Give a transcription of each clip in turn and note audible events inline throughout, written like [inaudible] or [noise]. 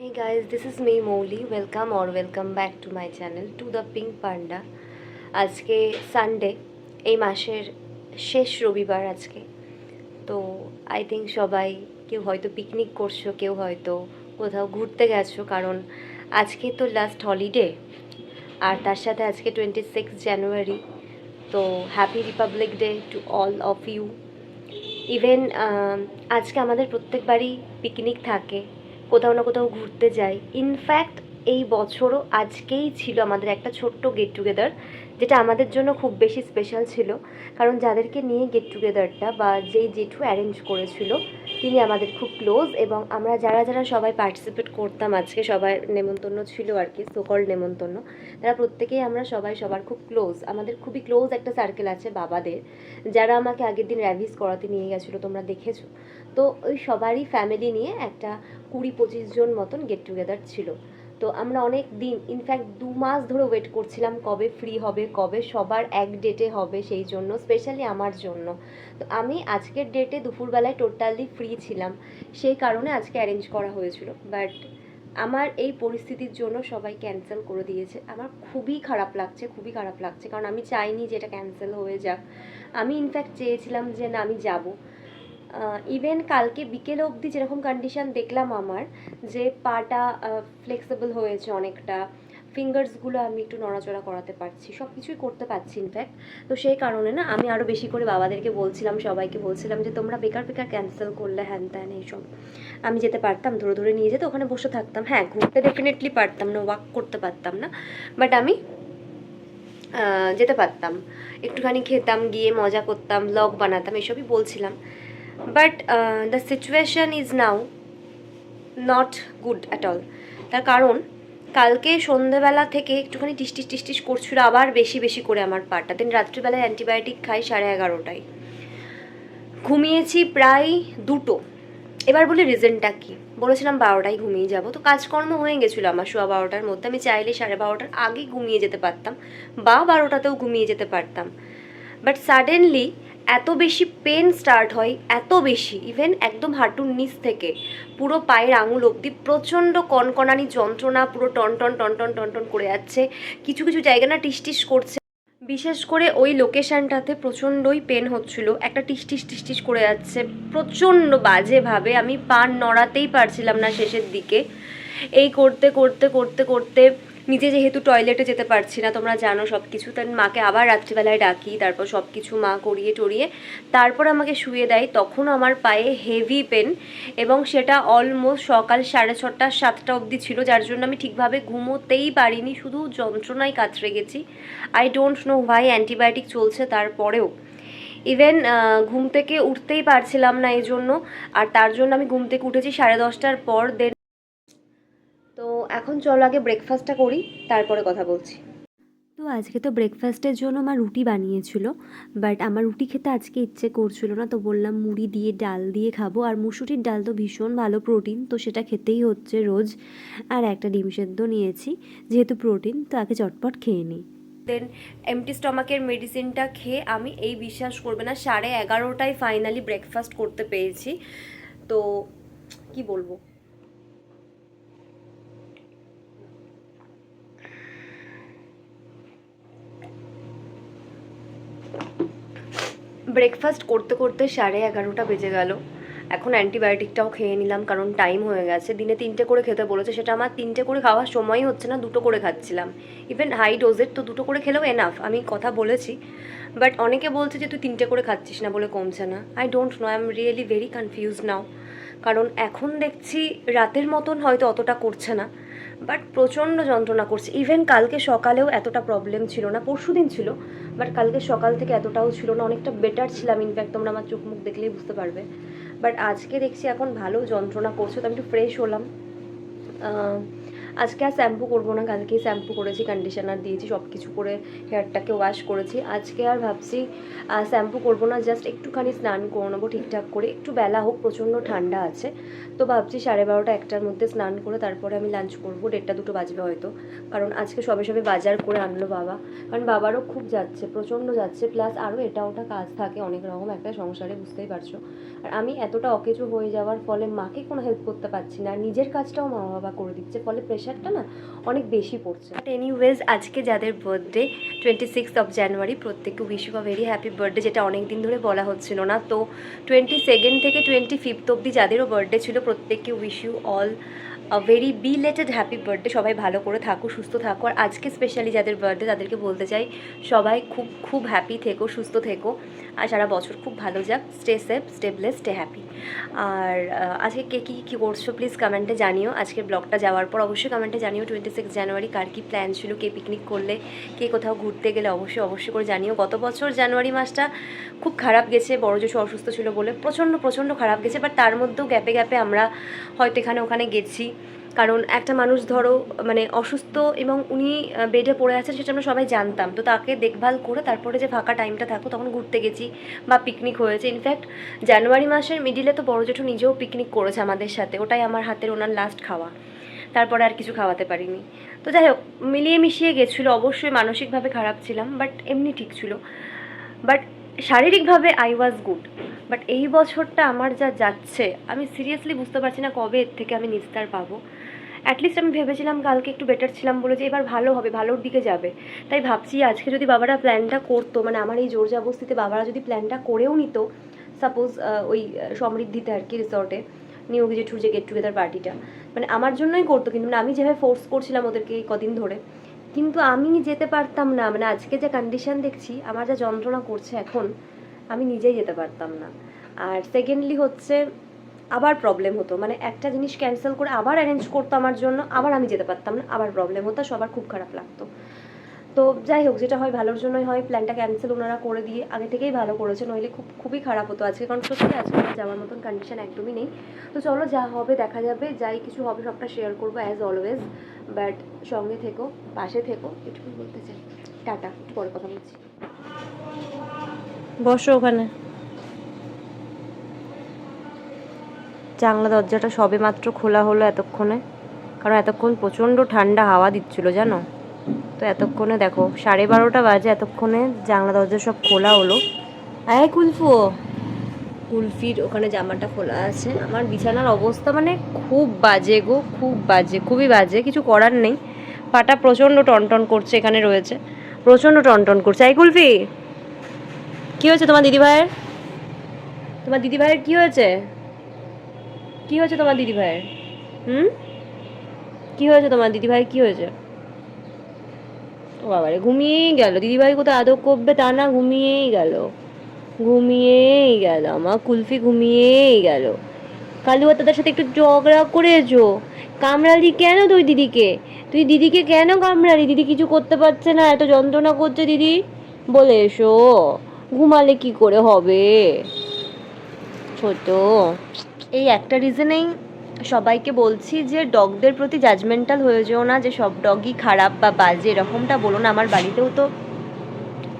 Hey guys, this is me Mowli. Welcome or welcome back to my channel to the Pink Panda. আজকে Sunday এই মাসের শেষ রবিবার আজকে। তো আই থিঙ্ক সবাই কেউ হয়তো পিকনিক করছ কেউ হয়তো কোথাও ঘুরতে গেছো কারণ আজকে তো লাস্ট হলিডে আর তার সাথে আজকে টোয়েন্টি সিক্স জানুয়ারি তো happy republic day to all of you even আজকে আমাদের প্রত্যেকবারই পিকনিক থাকে। কোথাও না কোথাও ঘুরতে যাই। ইনফ্যাক্ট এই বছরও আজকেই ছিল আমাদের একটা ছোট্ট গেট টুগেদার যেটা আমাদের জন্য খুব বেশি স্পেশাল ছিল। কারণ যাদেরকে নিয়ে গেট টুগেদারটা বা যেই জেঠু অ্যারেঞ্জ করেছিল, তিনি আমাদের খুব ক্লোজ এবং আমরা যারা যারা সবাই পার্টিসিপেট করতাম আজকে, সবার নেমন্তন্ন ছিল আর কি সোকল নেমন্তন্ন, তারা প্রত্যেকেই আমরা সবাই সবার খুব ক্লোজ আমাদের খুবই ক্লোজ একটা সার্কেল আছে বাবাদের, যারা আমাকে আগের দিন র্যাভিস করাতে নিয়ে গেছিল, তোমরা দেখেছ। তো ওই সবারই ফ্যামিলি নিয়ে একটা কুড়ি পঁচিশ জন মতন গেট টুগেদার ছিল। তো আমরা অনেক দিন ইনফ্যাক্ট দু মাস ধরে ওয়েট করছিলাম কবে ফ্রি হবে, কবে সবার এক ডেটে হবে সেই জন্য স্পেশালি আমার জন্য। তো আমি আজকের ডেটে দুপুরবেলায় টোটালি ফ্রি ছিলাম। সেই কারণে আজকে অ্যারেঞ্জ করা হয়েছিল। বাট আমার এই পরিস্থিতির জন্য সবাই ক্যান্সেল করে দিয়েছে। আমার খুবই খারাপ লাগছে, খুবই খারাপ লাগছে। কারণ আমি চাইনি যে এটা ক্যান্সেল হয়ে যাক। আমি ইনফ্যাক্ট চেয়েছিলাম যে না, আমি যাব। ইভেন কালকে বিকেল অবধি যেরকম কন্ডিশন দেখলাম আমার, যে পাটা ফ্লেক্সিবল হয়েছে অনেকটা ফিঙ্গার্সগুলো আমি একটু নড়াচড়া করাতে পারছি সব কিছুই করতে পারছি ইনফ্যাক্ট তো সেই কারণে না, আমি আরও বেশি করে বাবাদেরকে বলছিলাম, সবাইকে বলছিলাম যে, তোমরা বেকার বেকার ক্যান্সেল করলে, হ্যান ত্যান এইসব। আমি যেতে পারতাম, ধরে ধরে নিয়ে যেতে, ওখানে বসে থাকতাম। হ্যাঁ ঘুরতে ডেফিনেটলি পারতাম না ওয়াক করতে পারতাম না বাট আমি যেতে পারতাম। একটুখানি খেতাম, গিয়ে মজা করতাম ব্লগ বানাতাম, এসবই বলছিলাম। But the situation is now not good at all তার কারণ, কালকে সন্ধেবেলা থেকে একটুখানি টিসটিস টিস্টিস করছিল আবার বেশি বেশি করে আমার পাটা দিন রাত্রিবেলায় অ্যান্টিবায়োটিক খাই সাড়ে এগারোটায়। ঘুমিয়েছি প্রায় দুটো। এবার বলি রিজনটা কী? বলেছিলাম বারোটায় ঘুমিয়ে যাব। তো কাজকর্ম হয়ে গেছিল আমার সোয়া বারোটার মধ্যে। আমি চাইলে সাড়ে বারোটার আগে ঘুমিয়ে যেতে পারতাম বা বারোটাতেও ঘুমিয়ে যেতে পারতাম। বাট সাডেনলি এত বেশি পেন স্টার্ট হয়, এত বেশি ইভেন একদম হাঁটুর নিচ থেকে। পুরো পায়ের আঙুল অবধি প্রচণ্ড কনকনানি যন্ত্রণা, পুরো টন টন টন টন টন টন করে যাচ্ছে। কিছু কিছু জায়গা না টিস টিস করছে। বিশেষ করে ওই লোকেশনটাতে প্রচণ্ডই পেন হচ্ছিল। একটা টিস টিস টিস টিস করে যাচ্ছে। প্রচণ্ড বাজেভাবে আমি পান নড়াতেই পারছিলাম না শেষের দিকে। এই করতে করতে করতে করতে নিজে যেহেতু টয়লেটে যেতে পারছি না, তোমরা জানো সব কিছু তাই মাকে আবার রাত্রিবেলায় ডাকি, তারপর সব কিছু মা করিয়ে টরিয়ে, তারপর আমাকে শুয়ে দেয় তখনও আমার পায়ে হেভি পেন এবং সেটা অলমোস্ট সকাল সাড়ে ছটা, সাতটা অবধি ছিল, যার জন্য আমি ঠিকভাবে ঘুমোতেই পারিনি, শুধু যন্ত্রণায় কাতরে গেছি। আই ডোন্ট নো ভাই অ্যান্টিবায়োটিক চলছে তারপরেও। ইভেন ঘুম থেকে উঠতেই পারছিলাম না এই জন্য আর তার জন্য আমি ঘুম থেকে উঠেছি সাড়ে দশটার পর দেন এখন চলো আগে ব্রেকফাস্টটা করি তারপরে কথা বলছি। তো আজকে তো ব্রেকফাস্টের জন্য মা রুটি বানিয়েছিল বাট আমার রুটি খেতে আজকে ইচ্ছে করছিল না তো বললাম মুড়ি দিয়ে ডাল দিয়ে খাব আর মুসুরির ডাল তো ভীষণ ভালো প্রোটিন তো সেটা খেতেই হচ্ছে রোজ। আর একটা ডিম সেদ্ধ নিয়েছি যেহেতু প্রোটিন তো আগে চটপট খেয়ে নিই। দেন এমটি স্টমাকের মেডিসিনটা খেয়ে আমি এই বিশ্বাস করবে না সাড়ে এগারোটায় ফাইনালি ব্রেকফাস্ট করতে পেরেছি। তো কি বলব? ব্রেকফাস্ট করতে করতে সাড়ে এগারোটা বেজে গেল। এখন অ্যান্টিবায়োটিকটাও খেয়ে নিলাম কারণ টাইম হয়ে গেছে। দিনে তিনটে করে খেতে বলেছে। সেটা আমার তিনটে করে খাওয়ার সময়ই হচ্ছে না, দুটো করে খাচ্ছিলাম। ইভেন হাই ডোজের তো দুটো করে খেলেও এনাফ আমি কথা বলেছি। বাট অনেকে বলছে যে, তুই তিনটে করে খাচ্ছিস না বলে কমছে না। I don't know I am really very confuse now কারণ এখন দেখছি রাতের মতন হয়তো অতটা করছে না। বাট প্রচণ্ড যন্ত্রণা করছে। ইভেন কালকে সকালেও এতটা প্রবলেম ছিল না পরশু দিন ছিল বাট কালকে সকাল থেকে এতটাও ছিল না, অনেকটা বেটার ছিলাম। ইনফ্যাক্ট তোমরা আমার চোখ মুখ দেখলেই বুঝতে পারবে। বাট আজকে দেখছি এখন ভালো যন্ত্রণা করছে, তো আমি একটু ফ্রেশ হলাম। আজকে আর শ্যাম্পু করব না, কালকেই শ্যাম্পু করেছি কন্ডিশনার দিয়েছি সব কিছু করে হেয়ারটাকে ওয়াশ করেছি। আজকে আর ভাবছি শ্যাম্পু করব না জাস্ট একটুখানি স্নান করে নেব ঠিকঠাক করে। একটু বেলা হোক, প্রচণ্ড ঠান্ডা আছে, তো ভাবছি সাড়ে বারোটা একটার মধ্যে স্নান করে তারপরে আমি লাঞ্চ করব, দেড়টা দুটো বাজবে হয়তো, কারণ আজকে সবে সবে বাজার করে আনলো বাবা। কারণ বাবারও খুব যাচ্ছে, প্রচণ্ড যাচ্ছে প্লাস আরও এটা ওটা কাজ থাকে, অনেক রকম একটা সংসারে, বুঝতেই পারছ। আর আমি এতটা অকেজো হয়ে যাওয়ার ফলে মাকে কোনো হেল্প করতে পারছি না নিজের কাজটাও মা বাবা করে দিচ্ছে, ফলে প্রেশারটা না অনেক বেশি পড়ছে। বাট এনিওয়েজ আজকে যাদের birthday twenty six of January প্রত্যেককে wish you a very happy birthday যেটা অনেক দিন ধরে বলা হচ্ছিল না। তো টোয়েন্টি সেকেন্ড থেকে টোয়েন্টি ফিফথ অব্দি যাদেরও বার্থডে ছিল, প্রত্যেককে wish you all a very belated happy birthday সবাই ভালো করে থাকো, সুস্থ থাকো। আর আজকে স্পেশালি যাদের বার্থডে তাদেরকে বলতে চাই, সবাই খুব খুব হ্যাপি থেকো, সুস্থ থেকো। আর সারা বছর খুব ভালো যাক। Stay safe stay bless stay happy আর আজকে কে কী কী করছ প্লিজ কমেন্টে জানিও। আজকের ব্লগটা যাওয়ার পর অবশ্যই কমেন্টে জানিও। টোয়েন্টি সিক্স জানুয়ারি কার কী প্ল্যান ছিল, কে পিকনিক করলে, কে কোথাও ঘুরতে গেলে অবশ্যই অবশ্যই করে জানিও। গত বছর জানুয়ারি মাসটা খুব খারাপ গেছে, বড় জোশ অসুস্থ ছিল বলে। প্রচণ্ড প্রচণ্ড খারাপ গেছে বাট তার মধ্যেও গ্যাপে গ্যাপে আমরা হয়তো এখানে, ওখানে গেছি। কারণ একটা মানুষ ধরো মানে অসুস্থ এবং উনি বেডে পড়ে আছেন সেটা আমরা সবাই জানতাম। তো তাকে দেখভাল করে তারপরে যে ফাঁকা টাইমটা থাকো, তখন ঘুরতে গেছি বা পিকনিক হয়েছে। ইনফ্যাক্ট জানুয়ারি মাসের মিডিলে তো বড় জেঠু নিজেও পিকনিক করেছে আমাদের সাথে। ওটাই আমার হাতের ওনার লাস্ট খাওয়া। তারপরে আর কিছু খাওয়াতে পারিনি। তো যাই হোক, মিলিয়ে মিশিয়ে গেছিল। অবশ্যই মানসিকভাবে খারাপ ছিলাম বাট এমনি ঠিক ছিল। বাট শারীরিকভাবে আই ওয়াজ গুড বাট এই বছরটা আমার যা যাচ্ছে, আমি সিরিয়াসলি বুঝতে পারছি না কবে এর থেকে আমি নিস্তার পাবো। অ্যাটলিস্ট আমি ভেবেছিলাম কালকে একটু বেটার ছিলাম বলে যে এবার ভালো হবে, ভালোর দিকে যাবে। তাই ভাবছি আজকে যদি বাবারা প্ল্যানটা করতো মানে আমার এই জোর জাবস্তিতে বাবারা যদি প্ল্যানটা করেও নিত সাপোজ ওই সমৃদ্ধিতে আর কি রিসর্টে নিউ জেঠুর যে গেট টুগেদার পার্টিটা মানে আমার জন্যই করতো, কিন্তু মানে আমি যেভাবে ফোর্স করছিলাম ওদেরকে এই কদিন ধরে, কিন্তু আমি যেতে পারতাম না। মানে আজকে যে কন্ডিশন দেখছি, আমার যা যন্ত্রণা করছে এখন আমি নিজেই যেতে পারতাম না। আর সেকেন্ডলি হচ্ছে, আবার প্রবলেম হতো। মানে একটা জিনিস ক্যান্সেল করে আবার অ্যারেঞ্জ করতো আমার জন্য, আবার আমি যেতে পারতাম না, আবার প্রবলেম হতো, সবার খুব খারাপ লাগতো। তো যাই হোক, যেটা হয় ভালোর জন্যই হয় প্ল্যানটা ক্যান্সেল ওনারা করে দিয়ে, আগে থেকেই ভালো করেছে, নইলে খুব, খুবই খারাপ হতো। আজকে কারণ সত্যি আজকে যাওয়ার মতন কন্ডিশন একদমই নেই। তো চলো যা হবে, দেখা যাবে, যাই কিছু হবে সবটা শেয়ার করব অ্যাজ অলওয়েজ বাট সঙ্গে থেকো, পাশে থেকো এটুকু বলতে চাই। টাটা, একটু পরে কথা বলছি। বসো ওখানে। জানলা দরজাটা সবে মাত্র খোলা হলো এতক্ষণে। কারণ এতক্ষণ প্রচণ্ড ঠান্ডা হাওয়া দিচ্ছিল, জানো? তো এতক্ষণে দেখো, সাড়ে বারোটা বাজে, এতক্ষণে জানলা দরজা সব খোলা হলো। আয় কুলফু। কুলফির ওখানে জামাটা খোলা আছে। আমার বিছানার অবস্থা মানে খুব বাজে গো, খুব বাজে, খুবই বাজে, কিছু করার নেই। পাটা প্রচণ্ড টনটন করছে এখানে রয়েছে। প্রচণ্ড টনটন করছে। এই কুলফি। কি হয়েছে তোমার দিদিভাইয়ের? তোমার দিদিভাইয়ের কি হয়েছে? কি হয়েছে তোমার দিদিভাইয়ের? হুম? কি হয়েছে তোমার দিদিভাইয়ের? কি হয়েছে? ও বাবারে, ঘুমিয়েই গেল। দিদিভাই কোথায় আদর করবে তা না, ঘুমিয়েই গেল। ঘুমিয়েই গেল আমার কুলফি ঘুমিয়েই গেল। কালুয়া তাদের সাথে একটু ঝগড়া করেছ। কামড়ালি কেন তুই দিদিকে? তুই দিদিকে কেন কামড়ালি? দিদি কিছু করতে পারছে না, এত যন্ত্রণা করছে দিদি। বলে এসো। ঘুমালে কি করে হবে? ছোট। এই একটা রিজনেই সবাইকে বলছি যে ডগদের প্রতি জাজমেন্টাল হয়ে যেও না, যে সব ডগই খারাপ বা বাজে, এরকমটা বলো না। আমার বাড়িতেও তো,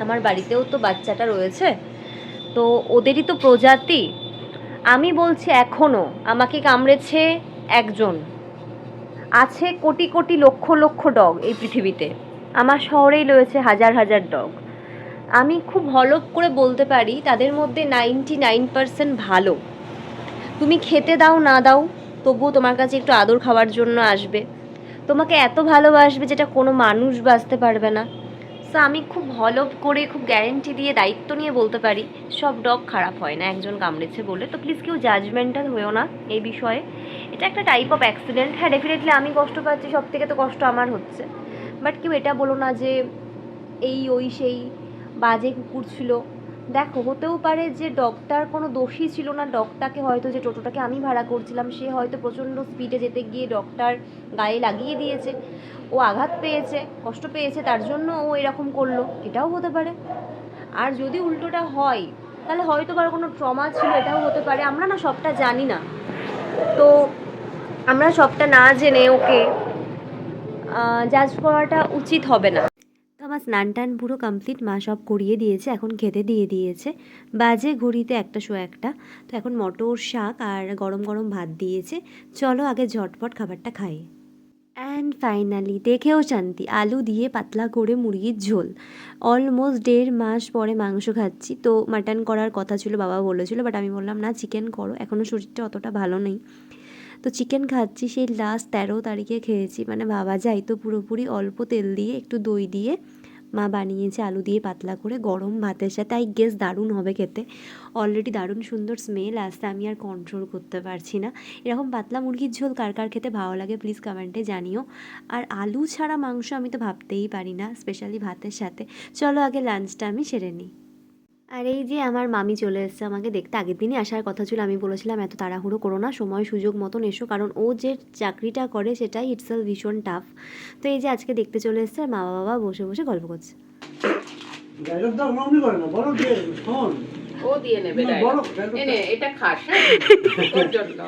আমার বাড়িতেও তো বাচ্চাটা রয়েছে। তো ওদেরই তো প্রজাতি। আমি বলছি এখনও আমাকে কামড়েছে একজন। আছে কোটি কোটি লক্ষ লক্ষ ডগ এই পৃথিবীতে। আমার শহরেই রয়েছে হাজার হাজার ডগ আমি খুব হলপ করে বলতে পারি, তাদের মধ্যে নাইনটি নাইন পার্সেন্ট ভালো। তুমি খেতে দাও, না দাও, তবুও তোমার কাছে একটু আদর খাওয়ার জন্য আসবে। তোমাকে এত ভালোবাসবে যেটা কোনো মানুষ বাঁচতে পারবে না। সো আমি খুব হলপ করে, খুব গ্যারেন্টি দিয়ে, দায়িত্ব নিয়ে বলতে পারি, সব ডগ খারাপ হয় না, একজন কামড়েছে বলে। তো প্লিজ কেউ জাজমেন্টাল হয়েও না এই বিষয়ে। এটা একটা টাইপ অফ অ্যাক্সিডেন্ট হ্যাঁ ডেফিনেটলি আমি কষ্ট পাচ্ছি সব থেকে তো কষ্ট আমার হচ্ছে। বাট কেউ এটা বলো না যে এই, ওই, সেই বাজে কুকুর ছিল। দেখো, হতেও পারে যে ডগটার কোনো দোষী ছিল না ডগটাকে হয়তো যে টোটোটাকে আমি ভাড়া করছিলাম, সে হয়তো প্রচণ্ড স্পিডে যেতে গিয়ে ডগটার গায়ে লাগিয়ে দিয়েছে। ও আঘাত পেয়েছে, কষ্ট পেয়েছে, তার জন্য ও এরকম করল। এটাও হতে পারে। আর যদি উল্টোটা হয়, তাহলে হয়তো বা কোনো ট্রমা ছিল, এটাও হতে পারে। আমরা না সবটা জানি না। তো আমরা সবটা না জেনে ওকে জাজ করাটা উচিত হবে না। আমার স্নান টান পুরো কমপ্লিট মা সব করিয়ে দিয়েছে, এখন খেতে দিয়ে দিয়েছে। বাজে ঘড়িতে একটা শো একটা। তো এখন মটর শাক আর গরম গরম ভাত দিয়েছে। চলো আগে ঝটপট খাবারটা খাই। অ্যান্ড ফাইনালি দেখেও শান্তি, আলু দিয়ে পাতলা করে মুরগির ঝোল। অলমোস্ট দেড় মাস পরে মাংস খাচ্ছি। তো মাটন করার কথা ছিল, বাবা বলেছিল বাট আমি বললাম, না চিকেন করো। এখনও শরীরটা অতটা ভালো নেই। তো চিকেন খাচ্ছি, সেই লাস্ট তেরো তারিখে খেয়েছি। মানে ভাবা যায় তো পুরোপুরি অল্প তেল দিয়ে, একটু দই দিয়ে। মা বানিয়েছে আলু দিয়ে পাতলা করে গরম ভাতের সাথে আই গেস দারুণ হবে খেতে। অলরেডি দারুণ সুন্দর স্মেল আসতে আমি আর কন্ট্রোল করতে পারছি না। এরকম পাতলা মুরগির ঝোল কার কার খেতে ভালো লাগে প্লিজ কমেন্টে জানিও। আর আলু ছাড়া মাংস আমি তো ভাবতেই পারি না স্পেশালি ভাতের সাথে। চলো আগে লাঞ্চটা আমি সেরে নিই। আর এই যে আমার মামি চলে এসেছে আমাকে দেখতে আগের দিনই আসার কথা ছিল আমি বলেছিলাম এত তাড়াহুড়ো করো না সময় সুযোগ মতন এসো। কারণ ও যে চাকরিটা করে সেটাই ইটসেল ভীষণ টাফ তো এই যে আজকে দেখতে চলে এসেছে আর মা বাবা বসে বসে গল্প করছে। ও দিয়ে নেবে এটা খাস হ্যাঁ? [laughs] তোর জন্য।